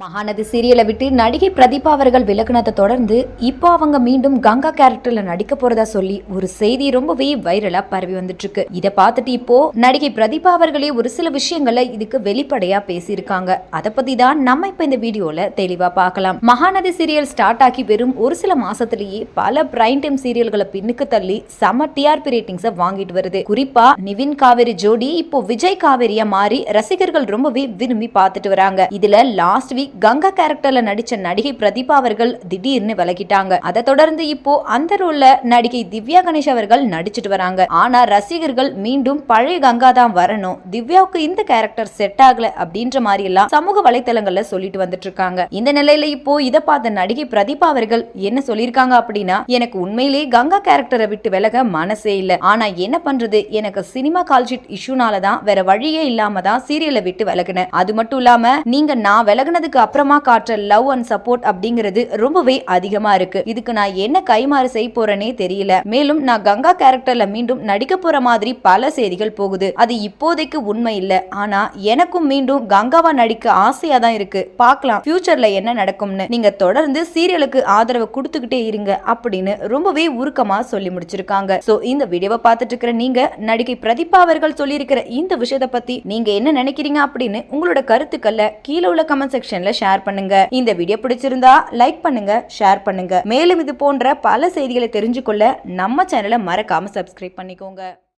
மகாநதி சீரியலை விட்டு நடிகை பிரதீபா அவர்கள் விலகுனதை தொடர்ந்து இப்போ அவங்க மீண்டும் கங்கா கேரக்டர்ல நடிக்க போறதா சொல்லி ஒரு செய்தி ரொம்பவே வைரலா பரவி வந்துட்டு இருக்கு இதை பார்த்துட்டு இப்போ நடிகை பிரதீபா அவர்களே ஒரு சில விஷயங்களை இதுக்கு வெளிப்படையா பேசியிருக்காங்க. அதை பத்தி தான் நம்ம இப்ப இந்த வீடியோல தெளிவா பார்க்கலாம். மகாநதி சீரியல் ஸ்டார்ட் ஆகி வெறும் ஒரு சில மாசத்திலேயே பல பிரைம் டைம் சீரியல்களை பின்னுக்கு தள்ளி செம டிஆர்பி ரேட்டிங்ஸை வாங்கிட்டு வருது. குறிப்பா நிவின் காவேரி ஜோடி இப்போ விஜய் காவேரியா மாறி ரசிகர்கள் ரொம்பவே விரும்பி பார்த்துட்டு வராங்க. இதுல லாஸ்ட் வீக் கங்கா கேரக்டர்ல நடிச்ச நடிகை பிரதீபா அவர்கள் திடீர்னு விலகிட்டாங்க. அதை தொடர்ந்து இப்போ அந்த ரோல்ல நடிகை திவ்யா கணேஷ் அவர்கள் நடிச்சிட்டு வராங்க. ஆனா ரசிகர்கள் மீண்டும் பழைய கங்கா தான் வரணும். திவ்யாவுக்கு இந்த கேரக்டர் செட் ஆகல அப்படின்ற மாதிரி எல்லாம் சமூக வலைத்தளங்கள்ல சொல்லிட்டு வந்துட்டு இருக்காங்க. இந்த நிலையில இப்போ இதை பார்த்த நடிகை பிரதீபா அவர்கள் என்ன சொல்லியிருக்காங்க அப்படின்னா எனக்கு உண்மையிலேயே கங்கா கேரக்டரை விட்டு விலக மனசே இல்ல. ஆனா என்ன பண்றது? எனக்கு சினிமா கால்ஷீட் இஷ்யூனால தான் வேற வழியே இல்லாம தான் சீரியலை விட்டு விலகினேன். அது மட்டும் இல்லாம நீங்க நான் விலகினதுக்கு அப்புறமா காட்டுற லவ் அண்ட் சப்போர்ட் அப்படிங்கிறது ரொம்பவே அதிகமா இருக்கு. இதுக்கு நான் என்ன கைமாறு செய்ய போறேனே தெரியல. மேலும் நான் கங்கா கேரக்டர்ல மீண்டும் நடிக்க போற மாதிரி பல செய்திகள் போகுது. அது இப்போதைக்கு உண்மை இல்ல. ஆனா எனக்கும் மீண்டும் கங்காவா நடிக்க ஆசையா தான் இருக்கு. பார்க்கலாம் ஃபியூச்சர்ல என்ன நடக்கும்னு. நீங்க தொடர்ந்து சீரியலுக்கு ஆதரவு கொடுத்துக்கிட்டே இருங்க அப்படின்னு ரொம்பவே உருக்கமா சொல்லி முடிச்சிருக்காங்க. சோ இந்த வீடியோவை பார்த்துட்டு இருக்கிற நீங்க நடிகை பிரதீபா அவர்கள் சொல்லியிருக்கிற இந்த விஷயத்தை பத்தி நீங்க என்ன நினைக்கிறீங்க அப்படின்னு உங்களோட கருத்துக்கள்ல கீழே உள்ள கமெண்ட் செக்ஷன்ல ஷேர் பண்ணுங்க. இந்த வீடியோ பிடிச்சிருந்தா லைக் பண்ணுங்க ஷேர் பண்ணுங்க. மேலும் இது போன்ற பல செய்திகளை தெரிஞ்சுக்கொள்ள நம்ம சேனலை மறக்காம சப்ஸ்கிரைப் பண்ணிக்கோங்க.